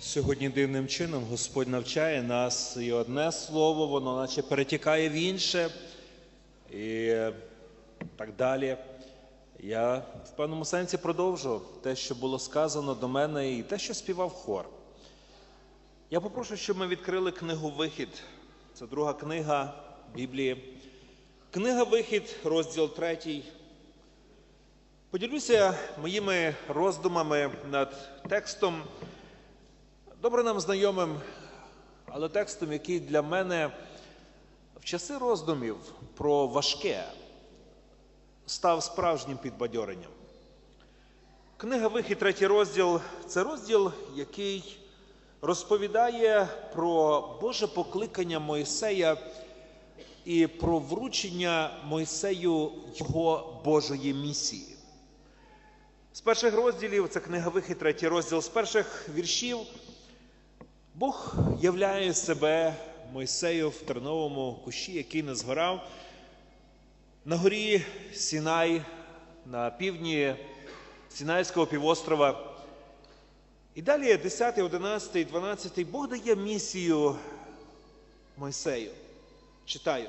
Сьогодні дивним чином Господь навчає нас, і одне слово, воно наче перетікає в інше, і так далі. Я в певному сенсі продовжу те, що було сказано до мене, і те, що співав хор. Я попрошу, щоб ми відкрили книгу Вихід. Це друга книга Біблії. Книга Вихід, розділ третій. Поділюся моїми роздумами над текстом, добре нам знайомим, але текстом, який для мене в часи роздумів про важке став справжнім підбадьоренням. Книга Вихід, третій розділ це розділ, який розповідає про Боже покликання Мойсея і про вручення Мойсею його Божої місії. З перших розділів, це книга Вихід, третій розділ, з перших віршів, Бог являє себе Мойсею в терновому кущі, який не згорав, на горі Сінай, на півдні Сінайського півострова. І далі 10, 11, 12 Бог дає місію Мойсею. Читаю.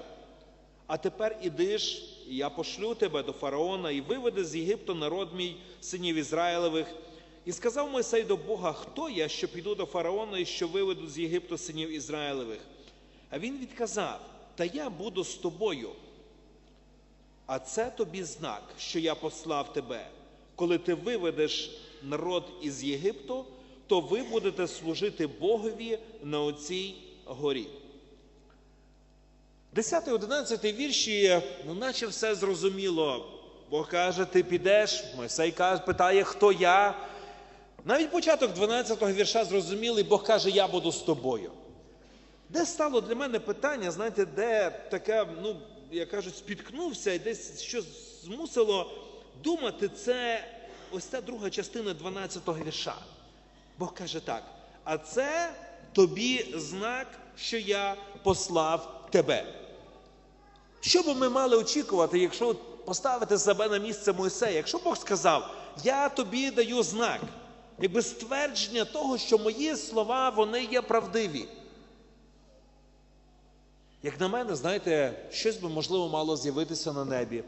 А тепер ідиш, і я пошлю тебе до фараона і виведи з Єгипту народ мій, синів Ізраїлевих. І сказав Мойсей до Бога, хто я, що піду до фараона і що виведу з Єгипту синів Ізраїлевих? А він відказав: Та я буду з тобою. А це тобі знак, що я послав тебе. Коли ти виведеш народ із Єгипту, то ви будете служити Богові на оцій горі. 10, 11 вірші, ну, наче все зрозуміло. Бог каже, ти підеш. Мойсей каже, питає, хто я. Навіть початок 12 го вірша зрозумілий, Бог каже, я буду з тобою. Де стало для мене питання, знаєте, де таке, ну, як кажуть, спіткнувся і десь що змусило думати, це ось ця друга частина 12 го вірша. Бог каже так: а це тобі знак, що я послав тебе. Що би ми мали очікувати, якщо поставити себе на місце Мойсея? Якщо Бог сказав, я тобі даю знак, якби ствердження того, що мої слова вони є правдиві. Як на мене, знаєте, щось би можливо мало з'явитися на небі.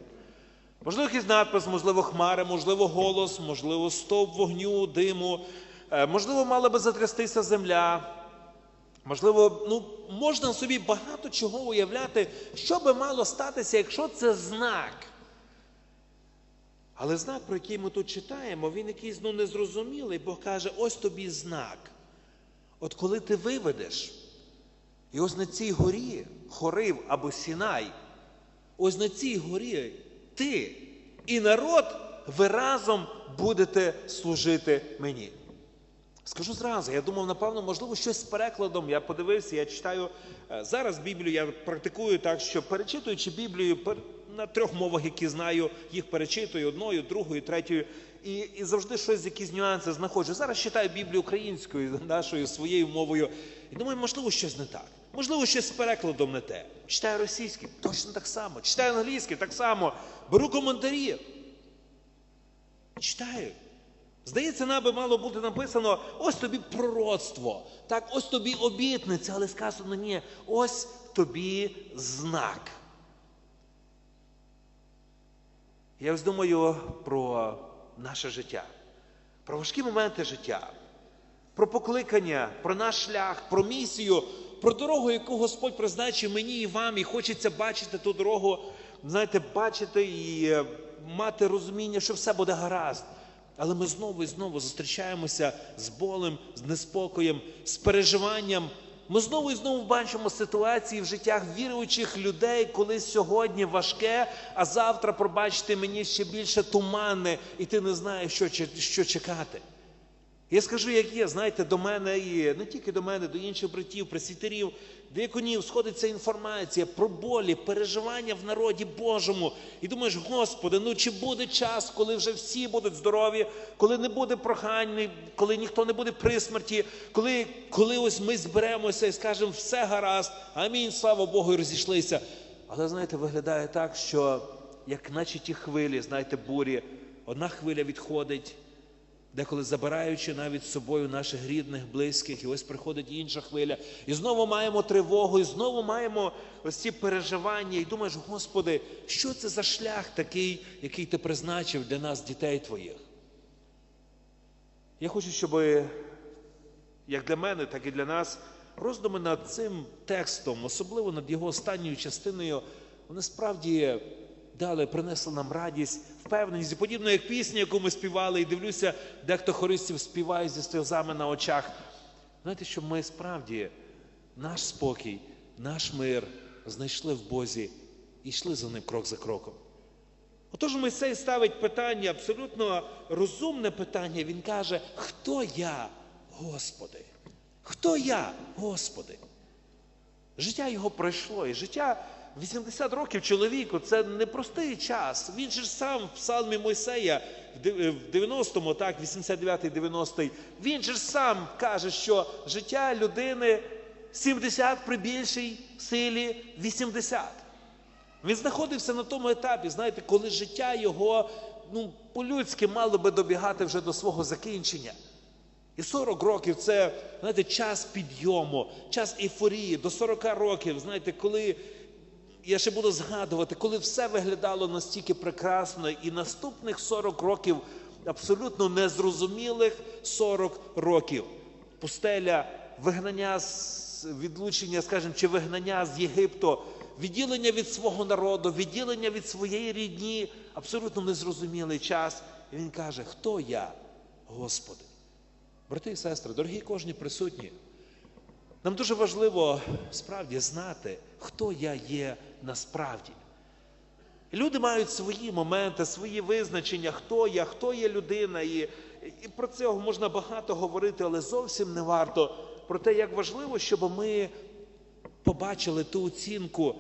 Можливо, якийсь надпис, можливо, хмари, можливо, голос, можливо, стовп вогню, диму, Е, можливо, мала би затрястися земля. Можливо, ну, можна собі багато чого уявляти, що би мало статися, якщо це знак. Але знак, про який ми тут читаємо, він якийсь ну, незрозумілий, Бог каже, ось тобі знак. От коли ти виведеш, і ось на цій горі, хорив або сінай, ось на цій горі ти і народ, ви разом будете служити мені. Скажу зразу, я думав, напевно, можливо, щось з перекладом. Я подивився, я читаю е, зараз Біблію, я практикую так, що перечитуючи Біблію на трьох мовах, які знаю, їх перечитую одною, другою, третьою, і і завжди щось, якісь нюанси знаходжу. Зараз читаю Біблію українською, нашою своєю мовою, і думаю, можливо, щось не так. Можливо, щось з перекладом не те. Читаю російським, точно так само. Читаю англійським, так само. Беру коментарі. Читаю. Здається, нам би мало бути написано: ось тобі пророцтво, так, ось тобі обітниця, але сказано ні, ось тобі знак. Я ось думаю про наше життя, про важкі моменти життя, про покликання, про наш шлях, про місію, про дорогу, яку Господь призначив мені і вам, і хочеться бачити ту дорогу, знаєте, бачити і мати розуміння, що все буде гаразд. Але ми знову і знову зустрічаємося з болем, з неспокоєм, з переживанням. Ми знову і знову бачимо ситуації в життях віруючих людей, коли сьогодні важке, а завтра, пробачте, мені ще більше туманне, і ти не знаєш, що, що чекати. Я скажу, як є, знаєте, до мене і не тільки до мене, до інших братів, пресвітерів, деяконів сходиться інформація про болі, переживання в народі Божому. І думаєш, Господи, ну чи буде час, коли вже всі будуть здорові, коли не буде прохань, коли ніхто не буде при смерті, коли коли ось ми зберемося і скажемо, все гаразд, амінь, слава Богу, і розійшлися. Але знаєте, виглядає так, що як наче ті хвилі, знаєте, бурі, одна хвиля відходить. Деколи забираючи навіть з собою наших рідних, близьких, і ось приходить інша хвиля, і знову маємо тривогу, і знову маємо ось ці переживання, і думаєш, Господи, що це за шлях такий, який ти призначив для нас, дітей Твоїх? Я хочу, щоб як для мене, так і для нас роздуми над цим текстом, особливо над його останньою частиною, вони справді дали, принесли нам радість, впевненість, подібно як пісня, яку ми співали, і дивлюся, дехто хористів співає зі сльозами на очах. Знаєте, щоб ми справді наш спокій, наш мир знайшли в Бозі і йшли за ним крок за кроком. Отож Мойсей ставить питання, абсолютно розумне питання. Він каже, хто я, Господи? Хто я, Господи? Життя його пройшло, і життя 80 років чоловіку це непростий час. Він же ж сам в псалмі Мойсея в 90-му, так, 89-й, 90-й, він же ж сам каже, що життя людини 70 при більшій силі 80. Він знаходився на тому етапі, знаєте, коли життя його ну, по-людськи мало би добігати вже до свого закінчення. І 40 років це, знаєте, час підйому, час ейфорії до 40 років, знаєте, коли я ще буду згадувати, коли все виглядало настільки прекрасно, і наступних 40 років абсолютно незрозумілих 40 років. Пустеля, вигнання з відлучення, скажімо, чи вигнання з Єгипту, відділення від свого народу, відділення від своєї рідні, абсолютно незрозумілий час. І він каже, хто я, Господи? Брати і сестри, дорогі кожні присутні, нам дуже важливо справді знати, хто я є насправді. Люди мають свої моменти, свої визначення, хто я, хто є людина. І, і про це можна багато говорити, але зовсім не варто про те, як важливо, щоб ми побачили ту оцінку,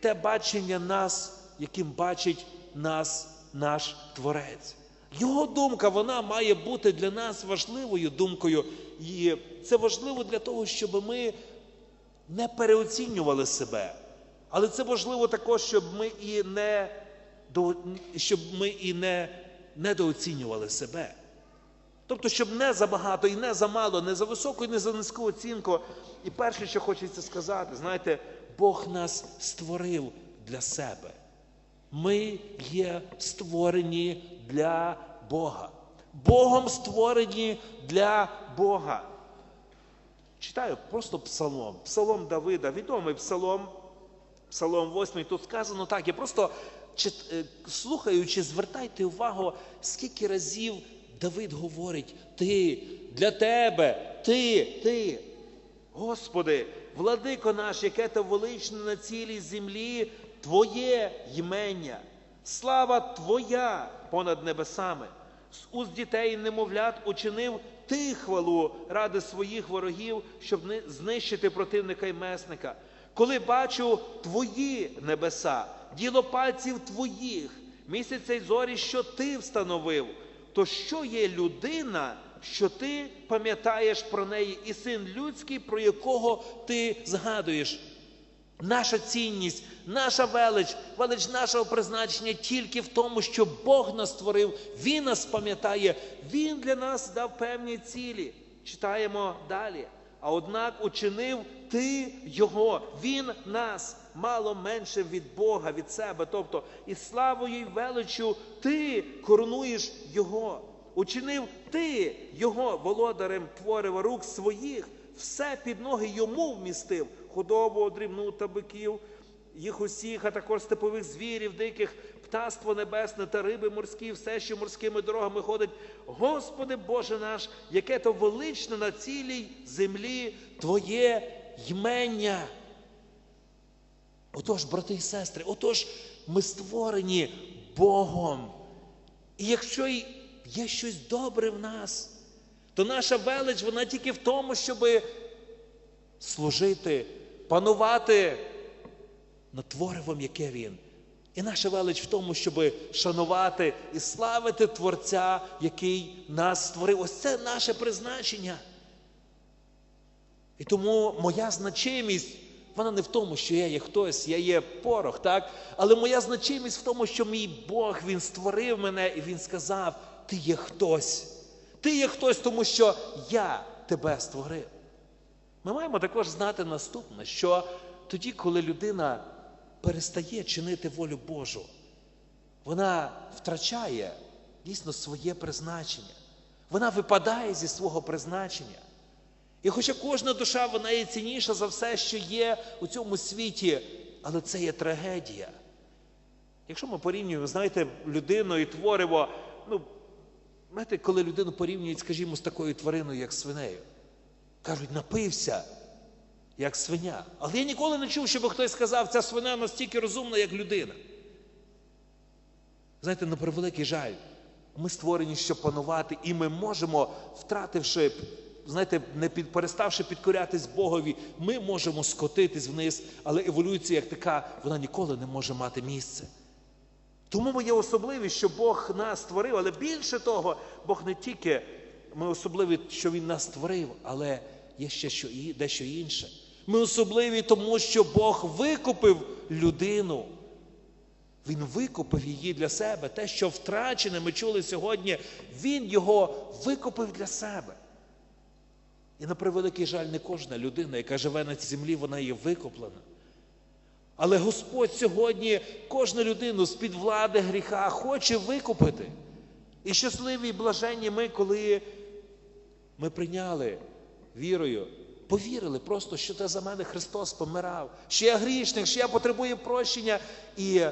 те бачення нас, яким бачить нас наш Творець. Його думка вона має бути для нас важливою думкою. І це важливо для того, щоб ми не переоцінювали себе. Але це важливо також, щоб ми і не щоб ми і не недооцінювали себе. Тобто, щоб не забагато і не замало, не за високу і не за низьку оцінку. І перше, що хочеться сказати, знаєте, Бог нас створив для себе. Ми є створені для Бога. Богом створені для Бога. Читаю просто псалом. Псалом Давида, відомий псалом, псалом 8. Тут сказано так. Я просто е, слухаючи, звертайте увагу, скільки разів Давид говорить: Ти для тебе, ти, ти. Господи, владико наш, яке то величне на цілій землі, Твоє ймення, слава Твоя понад небесами. З уст дітей і немовлят учинив ти хвалу ради своїх ворогів, щоб не знищити противника й месника. Коли бачу твої небеса, діло пальців твоїх, місяця й зорі, що ти встановив, то що є людина, що ти пам'ятаєш про неї, і син людський, про якого ти згадуєш? Наша цінність, наша велич, велич нашого призначення тільки в тому, що Бог нас створив, Він нас пам'ятає, Він для нас дав певні цілі. Читаємо далі. А однак учинив ти Його, Він нас мало менше від Бога, від себе. Тобто, і славою і величю ти коронуєш Його. Учинив ти Його володарем творив рук своїх, все під ноги йому вмістив худобу дрібну та биків, їх усіх, а також степових звірів, диких, птаство небесне та риби морські, все, що морськими дорогами ходить. Господи Боже наш, яке то величне на цілій землі Твоє ймення. Отож, брати і сестри, отож, ми створені Богом. І якщо є щось добре в нас, то наша велич, вона тільки в тому, щоби служити панувати над творивом, яке він. І наша велич в тому, щоб шанувати і славити Творця, який нас створив. Ось це наше призначення. І тому моя значимість, вона не в тому, що я є хтось, я є порох, так? Але моя значимість в тому, що мій Бог Він створив мене і Він сказав: Ти є хтось. Ти є хтось, тому що я тебе створив. Ми маємо також знати наступне, що тоді, коли людина перестає чинити волю Божу, вона втрачає дійсно своє призначення. Вона випадає зі свого призначення. І хоча кожна душа вона є цінніша за все, що є у цьому світі, але це є трагедія. Якщо ми порівнюємо, знаєте, людину і твориво, ну, знаєте, коли людину порівнюють, скажімо, з такою твариною, як свинею, кажуть, напився, як свиня. Але я ніколи не чув, щоб хтось сказав, ця свиня настільки розумна, як людина. Знаєте, на превеликий жаль, ми створені, щоб панувати, і ми можемо, втративши, знаєте, не під, переставши підкорятись Богові, ми можемо скотитись вниз, але еволюція, як така, вона ніколи не може мати місце. Тому ми є особливі, що Бог нас створив, але більше того, Бог не тільки ми особливі, що Він нас створив, але є ще що, дещо інше. Ми особливі, тому що Бог викупив людину. Він викупив її для себе. Те, що втрачене, ми чули сьогодні, Він його викупив для себе. І на превеликий жаль, не кожна людина, яка живе на цій землі, вона є викуплена. Але Господь сьогодні кожну людину з-під влади гріха хоче викупити. І щасливі і блаженні ми, коли ми прийняли вірою, повірили просто, що це за мене Христос помирав, що я грішник, що я потребую прощення. І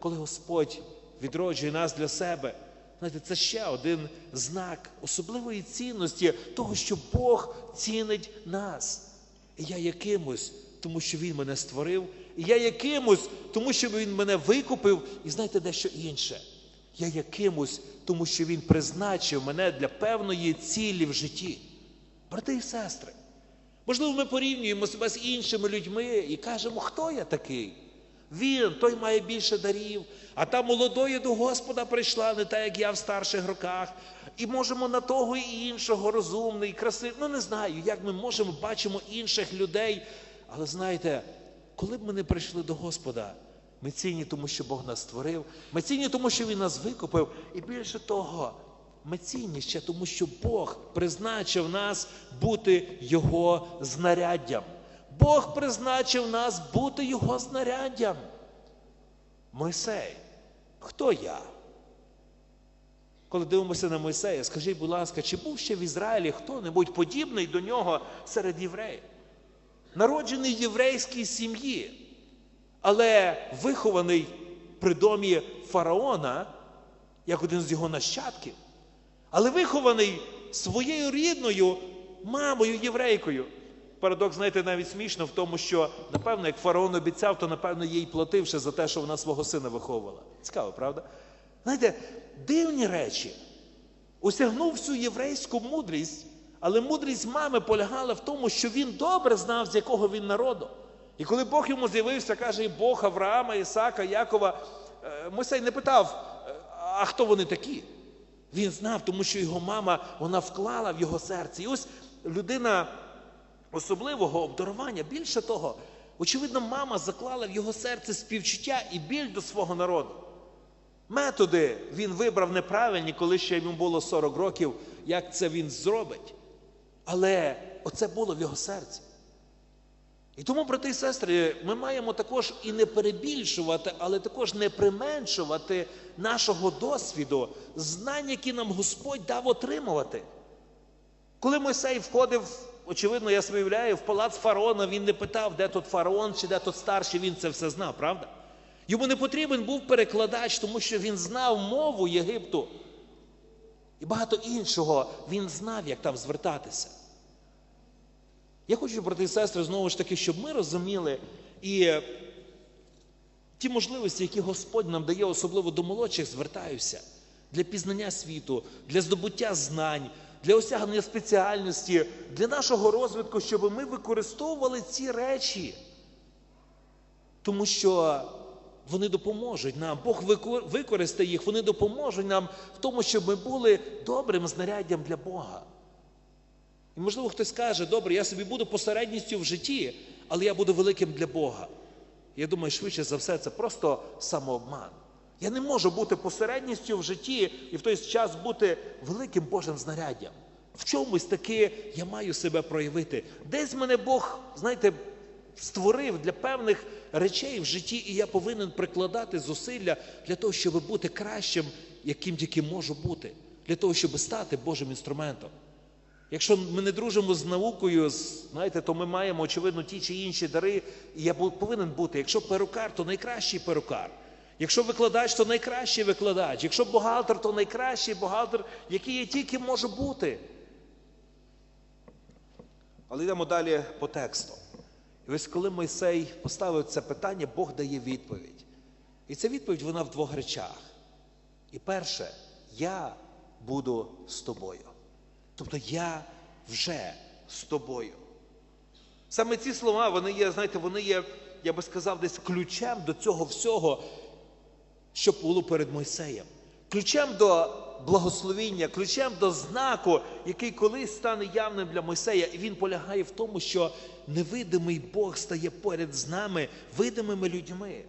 коли Господь відроджує нас для себе, знаєте, це ще один знак особливої цінності того, що Бог цінить нас. І я якимось, тому що Він мене створив, і я якимось, тому що Він мене викупив, і знаєте дещо інше. Я якимось, тому що Він призначив мене для певної цілі в житті. Брати і сестри, можливо, ми порівнюємо себе з іншими людьми і кажемо, хто я такий? Він, той має більше дарів, а та молодої до Господа прийшла, не так, як я в старших роках. І можемо на того і іншого розумний, красивий. Ну не знаю, як ми можемо бачимо інших людей. Але знаєте, коли б ми не прийшли до Господа, ми цінні, тому що Бог нас створив, ми цінні, тому що Він нас викупив. І більше того, ми цінні ще тому, що Бог призначив нас бути Його знаряддям. Бог призначив нас бути Його знаряддям. Мойсей, хто я? Коли дивимося на Мойсея, скажіть, будь ласка, чи був ще в Ізраїлі хто-небудь подібний до нього серед євреїв? Народжений в єврейській сім'ї, але вихований при домі фараона, як один з його нащадків, але вихований своєю рідною мамою єврейкою. Парадокс, знаєте, навіть смішно в тому, що, напевно, як фараон обіцяв, то, напевно, їй плативши за те, що вона свого сина виховувала. Цікаво, правда? Знаєте, дивні речі. Осягнув всю єврейську мудрість, але мудрість мами полягала в тому, що він добре знав, з якого він народу. І коли Бог йому з'явився, каже, і Бог Авраама, Ісака, Якова, е, Мойсей не питав, е, а хто вони такі? Він знав, тому що його мама вона вклала в його серце. І ось людина особливого обдарування, більше того, очевидно, мама заклала в його серце співчуття і біль до свого народу. Методи він вибрав неправильні, коли ще йому було 40 років, як це він зробить. Але оце було в його серці. І тому, брати і сестри, ми маємо також і не перебільшувати, але також не применшувати нашого досвіду, знань, які нам Господь дав отримувати. Коли Мойсей входив, очевидно, я собі уявляю, в палац фараона, він не питав, де тут фараон чи де тут старший, він це все знав, правда? Йому не потрібен був перекладач, тому що він знав мову Єгипту. І багато іншого він знав, як там звертатися. Я хочу, брати і сестри, знову ж таки, щоб ми розуміли і ті можливості, які Господь нам дає, особливо до молодших, звертаюся для пізнання світу, для здобуття знань, для осягнення спеціальності, для нашого розвитку, щоб ми використовували ці речі. Тому що вони допоможуть нам. Бог використає їх, вони допоможуть нам в тому, щоб ми були добрим знаряддям для Бога. І можливо хтось каже, добре, я собі буду посередністю в житті, але я буду великим для Бога. Я думаю, швидше за все, це просто самообман. Я не можу бути посередністю в житті і в той час бути великим Божим знаряддям. В чомусь таки я маю себе проявити. Десь мене Бог, знаєте, створив для певних речей в житті, і я повинен прикладати зусилля для того, щоб бути кращим, яким тільки можу бути, для того, щоб стати Божим інструментом. Якщо ми не дружимо з наукою, знаєте, то ми маємо, очевидно, ті чи інші дари, і я повинен бути. Якщо перукар, то найкращий перукар. Якщо викладач, то найкращий викладач. Якщо бухгалтер, то найкращий бухгалтер, який я тільки можу бути. Але йдемо далі по тексту. І ось коли Мойсей поставив це питання, Бог дає відповідь. І ця відповідь вона в двох речах. І перше, я буду з тобою. Тобто я вже з тобою. Саме ці слова, вони є, знаєте, вони є, я би сказав, десь ключем до цього всього, що було перед Мойсеєм. Ключем до благословіння, ключем до знаку, який колись стане явним для Мойсея. І він полягає в тому, що невидимий Бог стає поряд з нами, видимими людьми.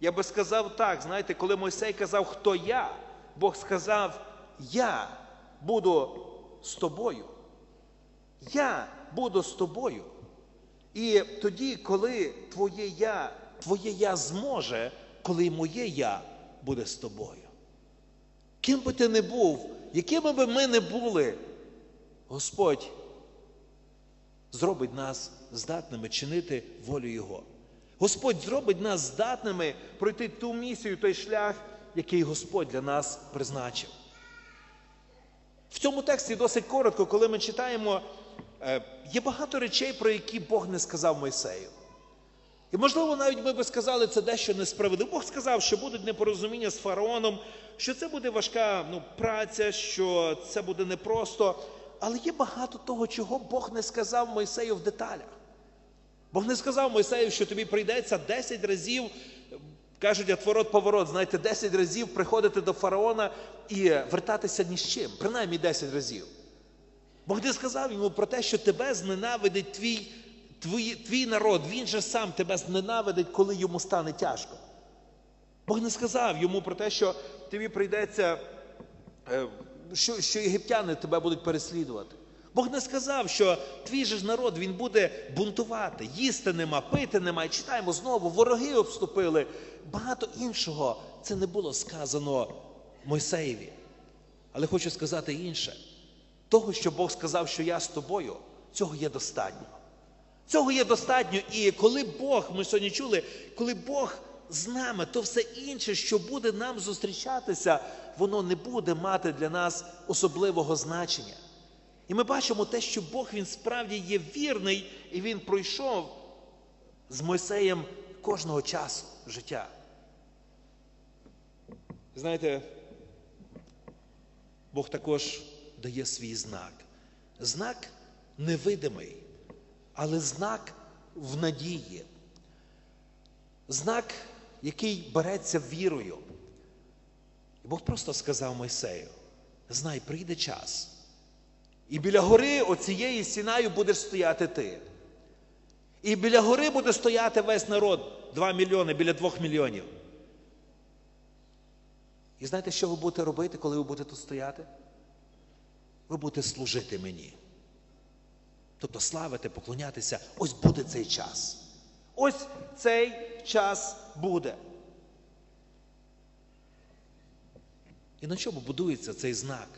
Я би сказав так, знаєте, коли Мойсей казав, хто я, Бог сказав, я буду з тобою. Я буду з тобою. І тоді, коли твоє я, твоє я зможе, коли моє я буде з тобою. Ким би ти не був, якими би ми не були, Господь зробить нас здатними чинити волю Його. Господь зробить нас здатними пройти ту місію, той шлях, який Господь для нас призначив. В цьому тексті досить коротко, коли ми читаємо, е, є багато речей, про які Бог не сказав Мойсею. І, можливо, навіть ми би сказали, це дещо несправедливо. Бог сказав, що будуть непорозуміння з фараоном, що це буде важка ну, праця, що це буде непросто. Але є багато того, чого Бог не сказав Мойсею в деталях. Бог не сказав Мойсею, що тобі прийдеться 10 разів, кажуть, отворот поворот, знаєте, 10 разів приходити до фараона і вертатися ні з чим, принаймні 10 разів. Бог не сказав йому про те, що тебе зненавидить твій, твій, твій народ, він же сам тебе зненавидить, коли йому стане тяжко. Бог не сказав йому про те, що тобі прийдеться, е, що, що єгиптяни тебе будуть переслідувати. Бог не сказав, що твій же ж народ він буде бунтувати, їсти нема, пити нема. І читаємо знову, вороги обступили. Багато іншого це не було сказано Мойсеєві. Але хочу сказати інше. Того, що Бог сказав, що я з тобою, цього є достатньо. Цього є достатньо. І коли Бог, ми сьогодні чули, коли Бог з нами, то все інше, що буде нам зустрічатися, воно не буде мати для нас особливого значення. І ми бачимо те, що Бог він справді є вірний, і він пройшов з Мойсеєм кожного часу життя. Знаєте, Бог також дає свій знак. Знак невидимий, але знак в надії. Знак, який береться вірою. І Бог просто сказав Мойсею: знай, прийде час. І біля гори оцієї сінаю будеш стояти ти. І біля гори буде стояти весь народ, 2 мільйони, біля 2 мільйонів. І знаєте, що ви будете робити, коли ви будете тут стояти? Ви будете служити мені. Тобто славити, поклонятися, ось буде цей час. Ось цей час буде. І на чому будується цей знак?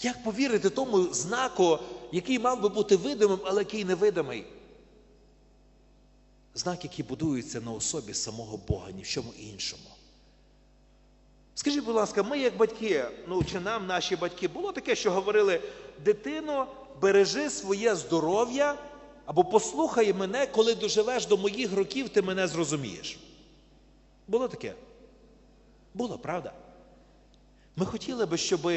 Як повірити тому знаку, який мав би бути видимим, але який невидимий? Знак, який будується на особі самого Бога, ні в чому іншому. Скажіть, будь ласка, ми, як батьки, ну чи нам наші батьки, було таке, що говорили: дитино, бережи своє здоров'я або послухай мене, коли доживеш до моїх років, ти мене зрозумієш. Було таке? Було, правда? Ми хотіли би, щоб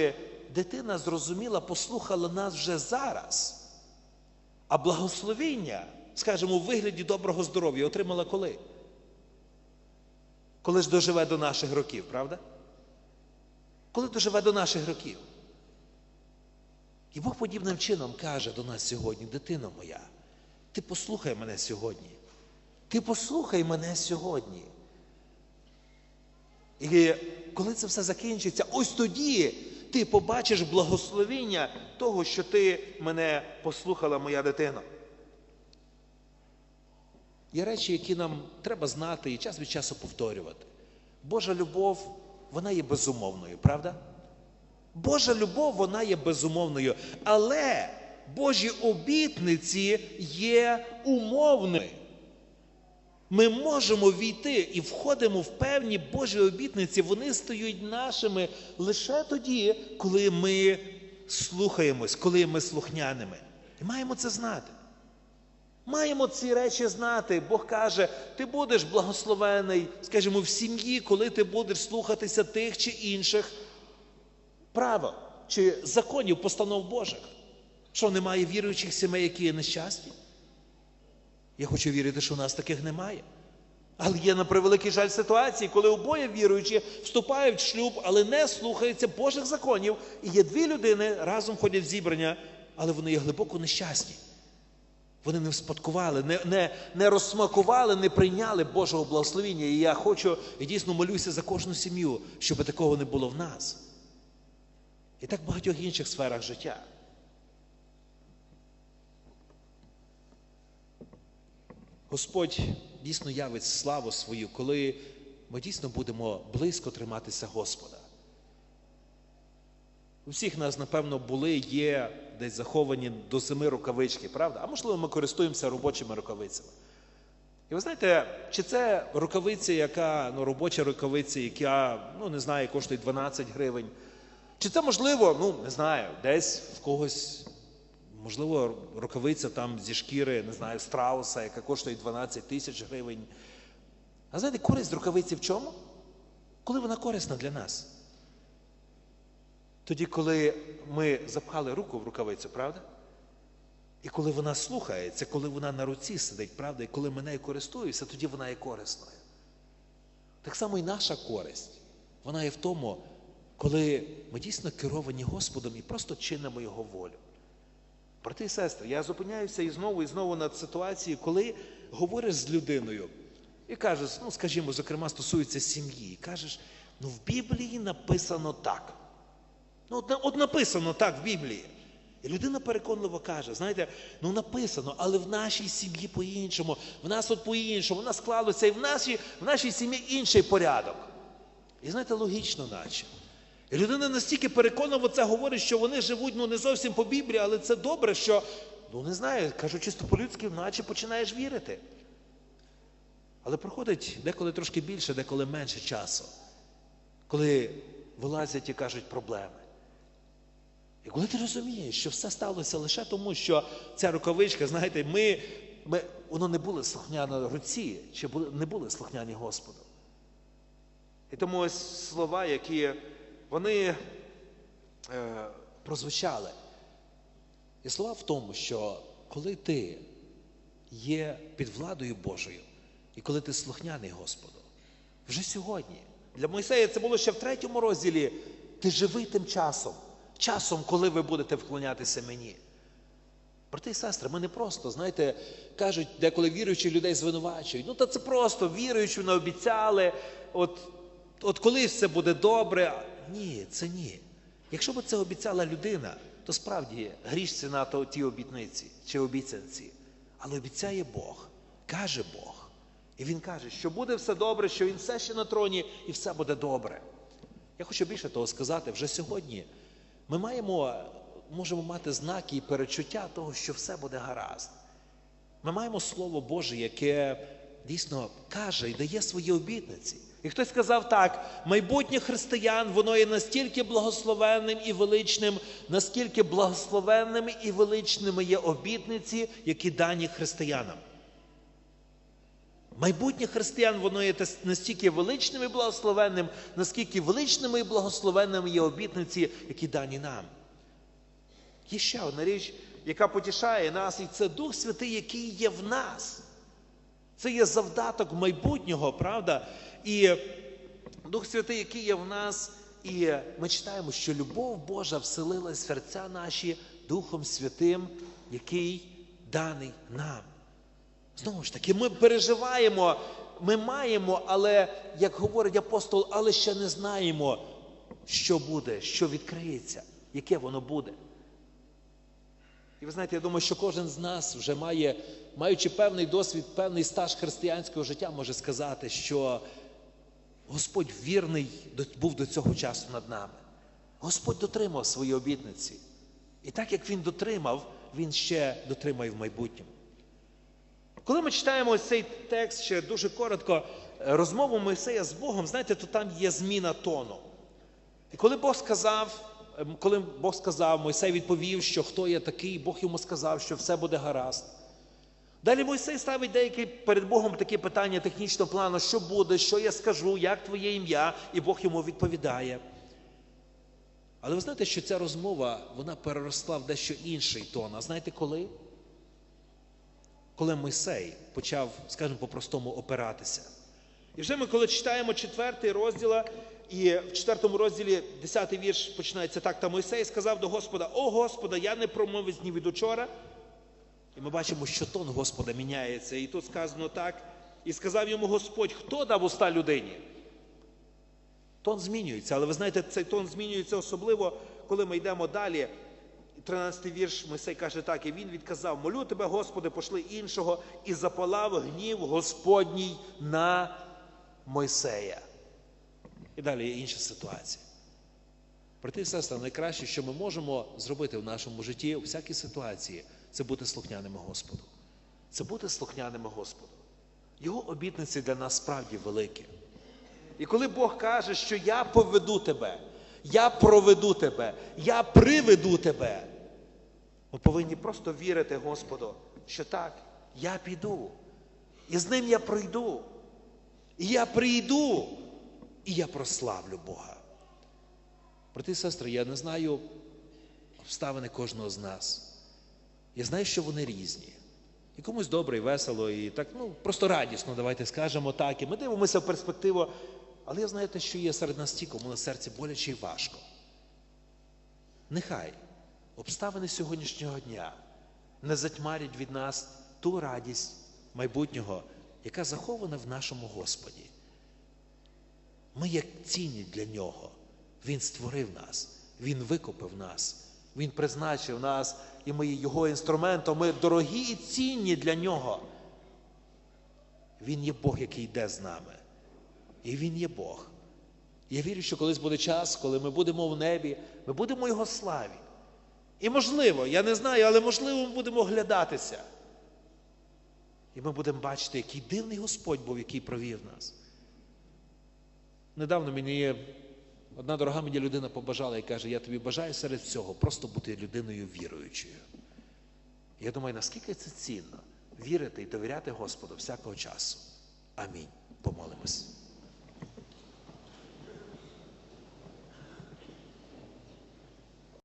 дитина зрозуміла, послухала нас вже зараз. А благословіння, скажімо, у вигляді доброго здоров'я отримала коли? Коли ж доживе до наших років, правда? Коли доживе до наших років. І Бог подібним чином каже до нас сьогодні, дитино моя, ти послухай мене сьогодні. Ти послухай мене сьогодні. І коли це все закінчиться, ось тоді ти побачиш благословіння того, що ти мене послухала, моя дитина. Є речі, які нам треба знати і час від часу повторювати. Божа любов, вона є безумовною, правда? Божа любов, вона є безумовною, але Божі обітниці є умовними. Ми можемо війти і входимо в певні Божі обітниці, вони стають нашими лише тоді, коли ми слухаємось, коли ми слухняними. І маємо це знати. Маємо ці речі знати. Бог каже, ти будеш благословений, скажімо, в сім'ї, коли ти будеш слухатися тих чи інших правил, чи законів, постанов Божих. Що немає віруючих сімей, які є нещасні? Я хочу вірити, що у нас таких немає. Але є на превеликий жаль ситуації, коли обоє віруючі вступають в шлюб, але не слухаються Божих законів. І є дві людини, разом ходять в зібрання, але вони є глибоко нещасні. Вони не вспадкували, не не, не розсмакували, не прийняли Божого благословіння. І я хочу і дійсно молюся за кожну сім'ю, щоб такого не було в нас. І так в багатьох інших сферах життя. Господь дійсно явить славу свою, коли ми дійсно будемо близько триматися Господа. У всіх нас, напевно, були, є десь заховані до зими рукавички, правда? А можливо, ми користуємося робочими рукавицями. І ви знаєте, чи це рукавиця, яка ну, робоча рукавиця, яка, ну не знаю, коштує 12 гривень. Чи це можливо, ну не знаю, десь в когось, можливо, рукавиця там зі шкіри, не знаю, страуса, яка коштує 12 тисяч гривень. А знаєте, користь рукавиці в чому? Коли вона корисна для нас? Тоді, коли ми запхали руку в рукавицю, правда? І коли вона слухається, коли вона на руці сидить, правда, і коли ми нею користуємося, тоді вона є корисною. Так само і наша користь. Вона є в тому, коли ми дійсно керовані Господом і просто чинимо Його волю. Брати і сестри, я зупиняюся і знову і знову над ситуацією, коли говориш з людиною і кажеш, ну, скажімо, зокрема, стосується сім'ї, і кажеш, ну в Біблії написано так. Ну, от, написано так в Біблії. І людина переконливо каже, знаєте, ну написано, але в нашій сім'ї по-іншому, в нас от по-іншому, в нас склалося, і в нашій, в нашій сім'ї інший порядок. І знаєте, логічно, наче. І людина настільки переконливо це говорить, що вони живуть ну, не зовсім по Біблії, але це добре, що, ну не знаю, кажу чисто по-людськи, наче починаєш вірити. Але проходить деколи трошки більше, деколи менше часу, коли вилазять і кажуть проблеми. І коли ти розумієш, що все сталося лише тому, що ця рукавичка, знаєте, ми, ми воно не були слухняні руці, чи були, не були слухняні Господу. І тому ось слова, які вони е, прозвучали. І слова в тому, що коли ти є під владою Божою, і коли ти слухняний Господу, вже сьогодні, для Мойсея це було ще в третьому розділі, ти живий тим часом часом, коли ви будете вклонятися мені. Брати і сестри, ми не просто, знаєте, кажуть, деколи віруючих людей звинувачують. Ну, та це просто віруючи, не обіцяли, от, от коли все буде добре. Ні, це ні. Якщо б це обіцяла людина, то справді гріш на то ті обітниці чи обіцянці. Але обіцяє Бог, каже Бог. І Він каже, що буде все добре, що Він все ще на троні і все буде добре. Я хочу більше того сказати вже сьогодні. Ми маємо, можемо мати знаки і перечуття того, що все буде гаразд. Ми маємо Слово Боже, яке дійсно каже і дає свої обітниці. І хтось сказав так: майбутнє християн, воно є настільки благословенним і величним, наскільки благословенними і величними є обітниці, які дані християнам. Майбутнє християн, воно є настільки величним і благословенним, наскільки величними і благословенними є обітниці, які дані нам. Є ще одна річ, яка потішає нас, і це Дух Святий, який є в нас. Це є завдаток майбутнього, правда? І Дух Святий, який є в нас, і ми читаємо, що любов Божа вселилась в серця наші Духом Святим, який даний нам. Знову ж таки, ми переживаємо ми маємо, але, як говорить апостол, але ще не знаємо, що буде, що відкриється, яке воно буде. І ви знаєте, я думаю, що кожен з нас вже має, маючи певний досвід, певний стаж християнського життя, може сказати, що Господь вірний був до цього часу над нами. Господь дотримав свої обітниці. І так як Він дотримав, Він ще дотримає в майбутньому. Коли ми читаємо ось цей текст ще дуже коротко, е, розмову Мойсея з Богом, знаєте, то там є зміна тону. І коли Бог сказав, ем, коли Бог сказав, Мойсей відповів, що хто я такий, Бог йому сказав, що все буде гаразд. Далі Мойсей ставить деякі перед Богом такі питання технічного плану, що буде, що я скажу, як твоє ім'я, і Бог йому відповідає. Але ви знаєте, що ця розмова вона переросла в дещо інший тон. А знаєте коли? Коли Мойсей почав, скажімо по-простому, опиратися. І вже ми, коли читаємо четвертий розділ, і в четвертому розділі десятий вірш починається так. Та Мойсей сказав до Господа: О Господа, я не промовець ні від учора. І ми бачимо, що тон Господа міняється. І тут сказано так. І сказав йому Господь, хто дав уста людині? Тон змінюється, але ви знаєте, цей тон змінюється особливо, коли ми йдемо далі. 13-й вірш Мойсей каже так, і він відказав: Молю тебе, Господи, пошли іншого, і запалав гнів Господній на Мойсея. І далі є інша ситуація. Брати і сестри, найкраще, що ми можемо зробити в нашому житті у всякій ситуації, це бути слухняними Господу. Це бути слухняними Господу. Його обітниці для нас справді великі. І коли Бог каже, що я поведу тебе, я проведу тебе, я приведу тебе, ми повинні просто вірити Господу, що так, я піду, і з ним я пройду, і я прийду, і я прославлю Бога. Брати і сестри, я не знаю обставини кожного з нас. Я знаю, що вони різні. І комусь добре, і весело, і так, ну, просто радісно, давайте скажемо так. І ми дивимося в перспективу. Але я знаю те, що є серед нас ті, кому на серці боляче і важко. Нехай обставини сьогоднішнього дня не затьмарять від нас ту радість майбутнього, яка захована в нашому Господі. Ми як цінні для нього. Він створив нас, Він викупив нас, Він призначив нас, і ми є його інструментом. Ми дорогі і цінні для нього. Він є Бог, який йде з нами. І Він є Бог. Я вірю, що колись буде час, коли ми будемо в небі, ми будемо Його славі. І можливо, я не знаю, але можливо, ми будемо оглядатися. І ми будемо бачити, який дивний Господь був, який провів нас. Недавно мені одна дорога мені людина побажала і каже, я тобі бажаю серед всього просто бути людиною віруючою. Я думаю, наскільки це цінно вірити і довіряти Господу всякого часу. Амінь. Помолимось.